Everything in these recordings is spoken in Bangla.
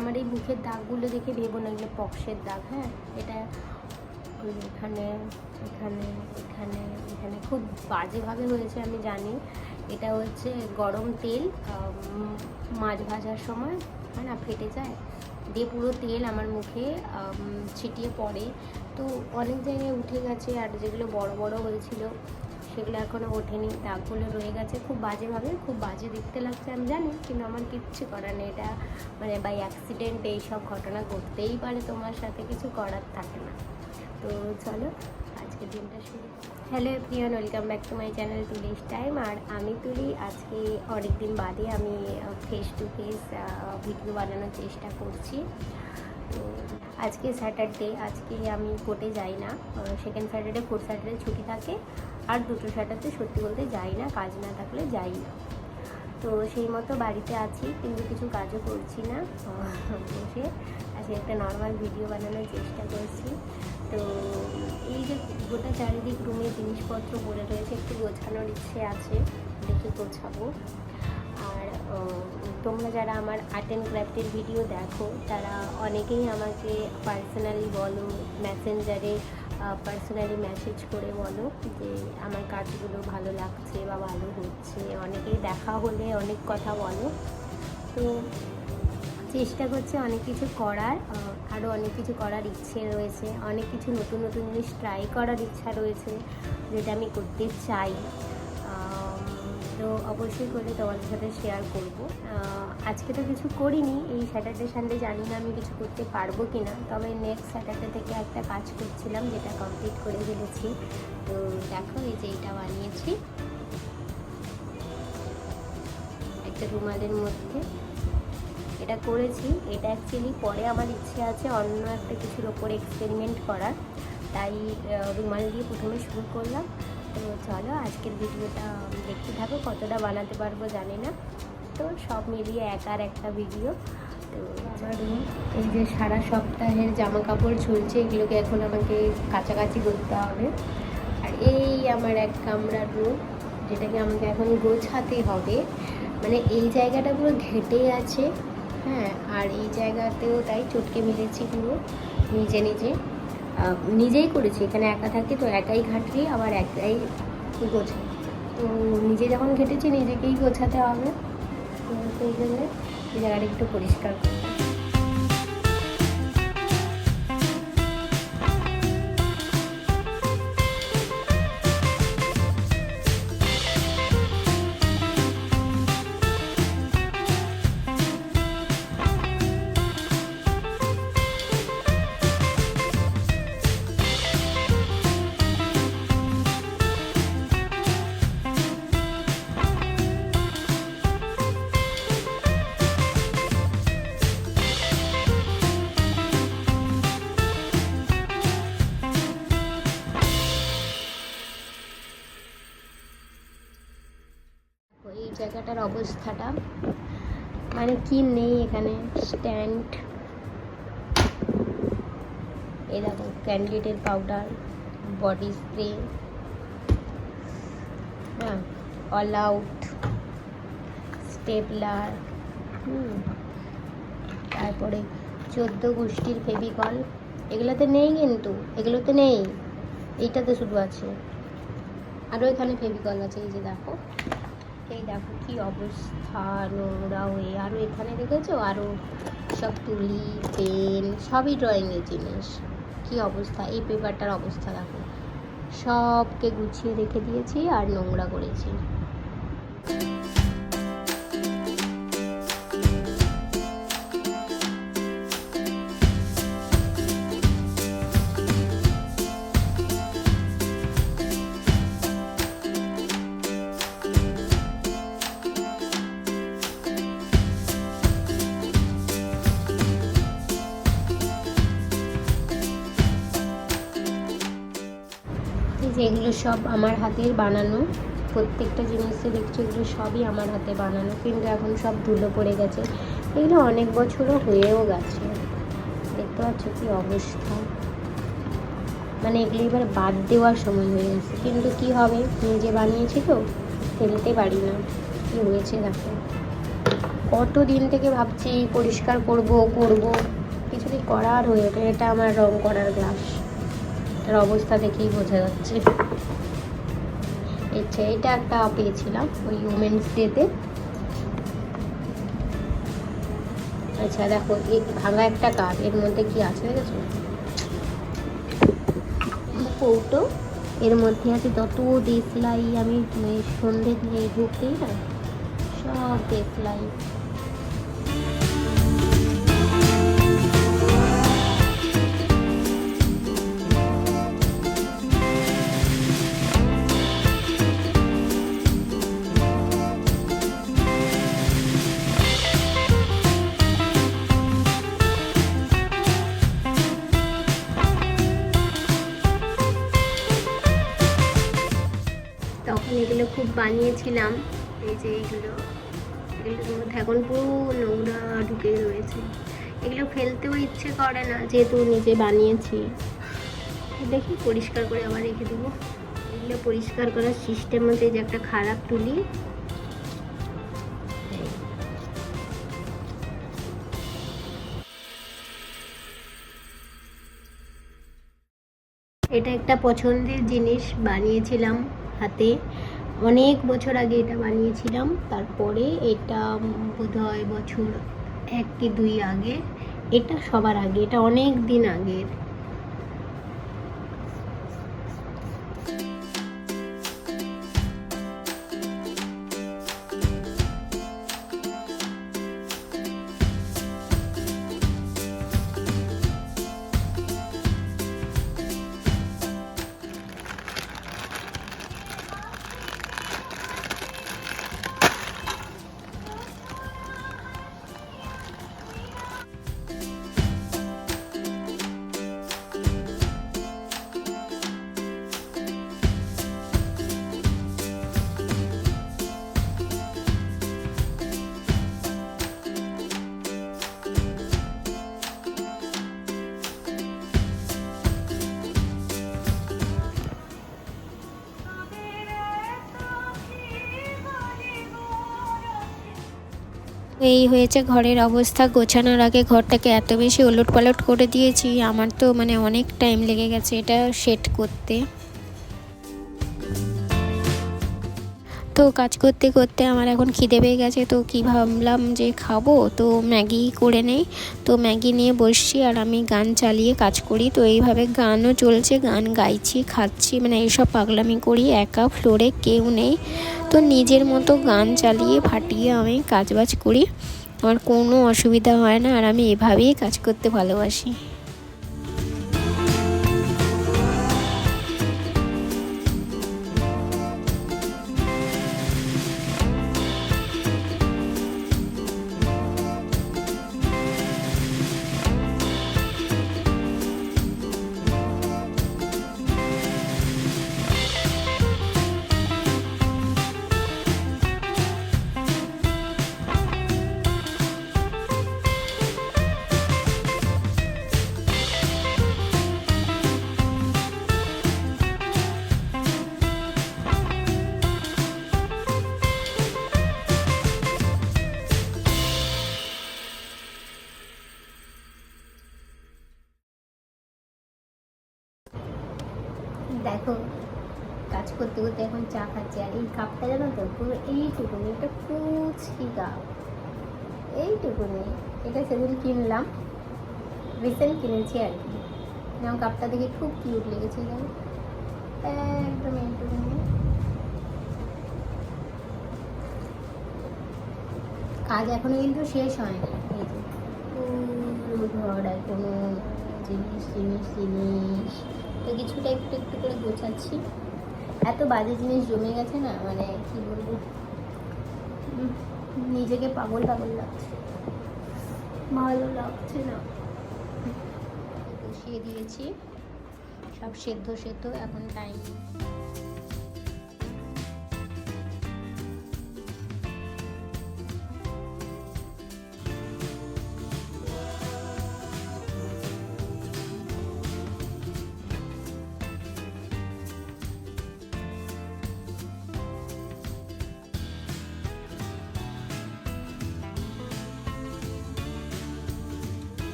আমার এই মুখের দাগগুলো দেখে ভেবো না, এগুলো পক্সের দাগ হ্যাঁ? এটা এখানে এখানে এখানে এখানে খুব বাজেভাবে হয়েছে আমি জানি। এটা হচ্ছে গরম তেল মাছ ভাজার সময়, হয় না, ফেটে যায়, দিয়ে পুরো তেল আমার মুখে ছিটিয়ে পড়ে। তো অনেক জায়গায় উঠে গেছে, আর যেগুলো বড় বড় হয়েছিল সেগুলো এখনও ওঠেনি, দাগগুলো রয়ে গেছে। খুব বাজেভাবে, খুব বাজে দেখতে লাগছে, আমি জানি, কিন্তু আমার কিচ্ছু করার নেই। এটা মানে বাই অ্যাক্সিডেন্ট এইসব ঘটনা ঘটতেই পারে, তোমার সাথে কিছু করার থাকে না। তো চলো আজকে দিনটা শুরু hello প্রিয়ন welcome back to my channel today's time আর আমি তুলি, আজকে অনেক দিন বাদে আমি ফেস টু ফেস ভিডিও বানানোর চেষ্টা করছি। তো আজকে স্যাটারডে, আজকে আমি কোর্টে যাই না। সেকেন্ড স্যাটারডে ফোর্থ স্যাটারডে ছুটি থাকে। আর দুটো স্যাটারডে সত্যি বলতে যাই না, কাজ না থাকলে যাই না। তো সেই মতো বাড়িতে আছি, কিন্তু কিছু কাজও করছি না। বসে আজকে একটা নর্মাল ভিডিও বানানোর চেষ্টা করছি। তো এই যে গোটা চারিদিক রুমে জিনিসপত্র পড়ে রয়েছে, একটু গোছানোর ইচ্ছে আছে, দেখে গোছাবো। আর তোমরা যারা আমার আর্ট অ্যান্ড ক্রাফটের ভিডিও দেখো, তারা অনেকেই আমাকে পার্সোনালি বলো মেসেঞ্জারে পার্সোনালি মেসেজ করে বলো যে আমার কাজগুলো ভালো লাগছে বা ভালো হচ্ছে। অনেকেই দেখা হলে অনেক কথা বলো। তো চেষ্টা করছি অনেক কিছু করার আরও অনেক কিছু করার ইচ্ছে রয়েছে। অনেক কিছু নতুন নতুন জিনিস ট্রাই করার ইচ্ছা রয়েছে, যেটা আমি করতে চাই। তো অবশ্যই করে তোমাদের সাথে শেয়ার করব। আজকে তো কিছু করিনি, এই স্যাটারডে সানডে জানি না আমি কিছু করতে পারব কি না তবে নেক্সট স্যাটারডে থেকে একটা কাজ করছিলাম, যেটা কমপ্লিট করে ফেলেছি। তো দেখো, এই যে এটা বানিয়েছি। একটা রুমালের মধ্যে। এটা করেছি। এটা অ্যাকচুয়ালি পরে আমার ইচ্ছে আছে অন্য একটা কিছুর ওপর এক্সপেরিমেন্ট করার। তাই রুমাল দিয়ে প্রথমে শুরু করলাম। তো চলো আজকের ভিডিওটা দেখতে থাকো কতটা বানাতে পারব জানি না। তো সব মিলিয়ে একার একটা ভিডিও। তো আমার room, এই যে সারা সপ্তাহের জামা কাপড় ঝুলছে এগুলোকে এখন আমাকে কাছাকাছি করতে হবে। আর এই আমার এক কামরার রুম যেটাকে আমাকে এখন গোছাতে হবে। মানে এই জায়গাটা পুরো ঘেটে আছে হ্যাঁ আর এই জায়গাতেও তাই চটকে মেরেছি পুরো নিজে নিজে। নিজেই করেছি। এখানে একা থাকি তো একাই ঘাটি, আবার একাই গোছাই তো নিজে যখন ঘেটেছি, নিজেকেই গোছাতে হবে। তো সেই জন্য জায়গাটা একটু পরিষ্কার। জায়গাটার অবস্থাটা। মানে কি নেই এখানে? স্ট্যান্ড এ দেখো ক্যান্ডিডেট পাউডার বডি স্প্রে হ্যাঁ অল আউট স্টেপলার হুম। তারপরে চোদ্দ গোষ্ঠীর ফেভিকল। এগুলোতে নেই কিন্তু, এগুলোতে নেই। এইটাতে শুধু আছে। আরও এখানে ফেভিকল আছে, এই যে দেখো। এই দেখো কি অবস্থা, নোংরা হয়ে। আরও এখানে দেখেছ? আরও সব তুলি, পেন, সবই ড্রয়িংয়ের জিনিস। কি অবস্থা? এই পেপারটার অবস্থা দেখো। সবকে গুছিয়ে রেখে দিয়েছি আর নোংরা করেছি। এগুলো সব আমার হাতের বানানো। প্রত্যেকটা জিনিসে দেখছি, এগুলো সবই আমার হাতে বানানো। কিন্তু এখন সব ধুলো পড়ে গেছে। এগুলো অনেক বছরও হয়েও গেছে। দেখতে পাচ্ছ কি অবস্থা। মানে এগুলো এবার বাদ দেওয়ার সময় হয়ে গেছে। কিন্তু কি হবে? নিজে বানিয়েছি তো, ফেলতে পারি না। কি হয়েছে দেখো। কত দিন থেকে ভাবছি পরিষ্কার করব করব। কিছুতেই করার হয়ে ওঠে এটা আমার রং করার গ্লাস এটার অবস্থা দেখেই বোঝা যাচ্ছে। আচ্ছা এটা একটা পেয়েছিলাম ওই উমেন্স ডেতে আচ্ছা দেখো এই ভাঙা একটা কাপ এর মধ্যে কি আছে দেখেছ? কৌটো এর মধ্যে আছে যত দেশলাই আমি এই সন্ধে দিয়ে ঢুকতেই না, সব দেশলাই বানিয়েছিলাম, এই যে এইগুলো। এগুলোর মধ্যে এখন পুরো নোংরা ঢুকে রয়েছে। এগুলো ফেলতেও ইচ্ছে করে না, যেহেতু নিজে বানিয়েছি। দেখি পরিষ্কার করে আবার রেখে দেবো। এগুলো পরিষ্কার করার সিস্টেম হচ্ছে যে একটা খারাপ তুলি। এটা একটা পছন্দের জিনিস বানিয়েছিলাম হাতে। অনেক বছর আগে এটা বানিয়েছিলাম, তারপরে এটা বোধ হয় বছর এক কি দুই আগে, এটা সবার আগে, এটা অনেক দিন আগের। এই হয়েছে ঘরের অবস্থা। গোছানোর আগে ঘরটাকে এত বেশি ওলট পালট করে দিয়েছি, আমার তো মানে অনেক টাইম লেগে গেছে এটা সেট করতে। তো কাজ করতে করতে আমার এখন খিদে পেয়ে গেছে, তো কি ভাবলাম যে খাব? তো ম্যাগি করে নেই, তো ম্যাগি নিয়ে বসছি আর আমি গান চালিয়ে কাজ করি। তো এইভাবে গানও চলছে, গান গাইছি, খাচ্ছি মানে এইসব পাগলামি করি, একা ফ্লোরে কেউ নেই। তো নিজের মতো গান চালিয়ে ফাটিয়ে আমি কাজবাজ করি। আমার কোনো অসুবিধা হয় না আর আমি এভাবেই কাজ করতে ভালোবাসি। করতে এখন চা খাচ্ছি আর এই কাপটা জানো তো, পুরো এইটুকুনি একটা কুচকি কাপ। এইটুকুনি, এটা সেদিন কিনলাম রিসেন্ট কিনেছি আর কি। যেমন কাপটা দেখে খুব কিউট লেগেছে, জানো? একদম এইটুকুনি। কাজ এখনও কিন্তু শেষ হয়নি। এই যে পুরো ঘর এখনও, জিনিস জিনিস জিনিস। তো কিছুটা একটু একটু করে গোছাচ্ছি। এত বাজে জিনিস জমে গেছে না মানে কি বলব? নিজেকে পাগল পাগল লাগছে। ভালো লাগছে না। বসিয়ে দিয়েছি। সব সেদ্ধ সেদ্ধ, এখন টাইম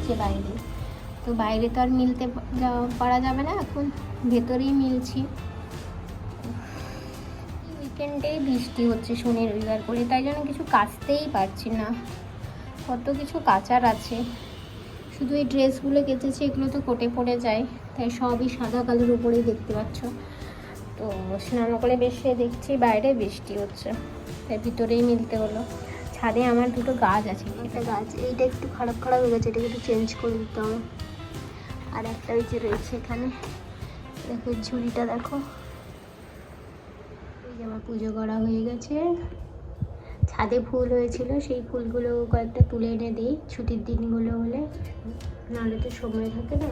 হচ্ছে বাইরে। তো বাইরে তো আর মিলতে পারা যাবে না এখন। ভেতরেই মিলছি। উইকেন্ডেই বৃষ্টি হচ্ছে শনি রবিবার করে, তাই জন্য কিছু কাচতেই পারছি না। কত কিছু কাচার আছে। শুধু এই ড্রেসগুলো কেচেছি, এগুলো তো কোটে পড়ে যায়। তাই সবই সাদা কালোর উপরেই দেখতে পাচ্ছ। তো স্নান করে বেশি দেখছি, বাইরে বৃষ্টি হচ্ছে। তাই ভিতরেই মিলতে হলো। ছাদে আমার দুটো গাছ আছে। একটা গাছ, এইটা একটু খারাপ খারাপ হয়ে গেছে, এটাকে একটু চেঞ্জ করে দিতে হবে। আর একটা ওই যে রয়েছে এখানে, দেখো ঝুড়িটা দেখো। এই যে আমার পুজো করা হয়ে গেছে। ছাদে ফুল হয়েছিল, সেই ফুলগুলো কয়েকটা তুলে এনে দিই, ছুটির দিনগুলো হলে। নাহলে তো সময় থাকে না।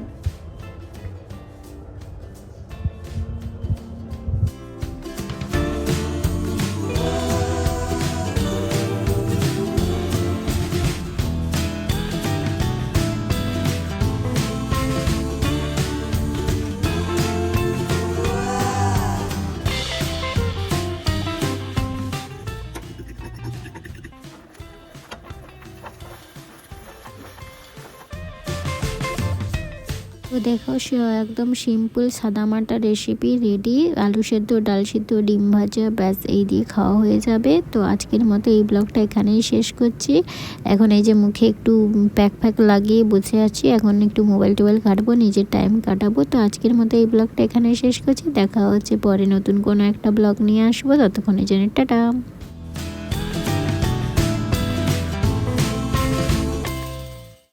দেখো একদম সিম্পল সাদামাটা রেসিপি রেডি আলু সেদ্ধ, ডাল সেদ্ধ, ডিম ভাজা, ব্যাস, এই দিয়ে খাওয়া হয়ে যাবে। তো আজকের মতো এই ব্লগটা এখানেই শেষ করছি। এখন এই যে মুখে একটু প্যাক ফ্যাক লাগিয়ে বসে আছি, এখন একটু মোবাইল টোবাইল ঘাটবো নিজের টাইম কাটাবো। তো আজকের মতো এই ব্লগটা এখানেই শেষ করছি। দেখা হচ্ছে পরে নতুন কোনো একটা ব্লগ নিয়ে আসব। ততক্ষণের জন্য টাটা।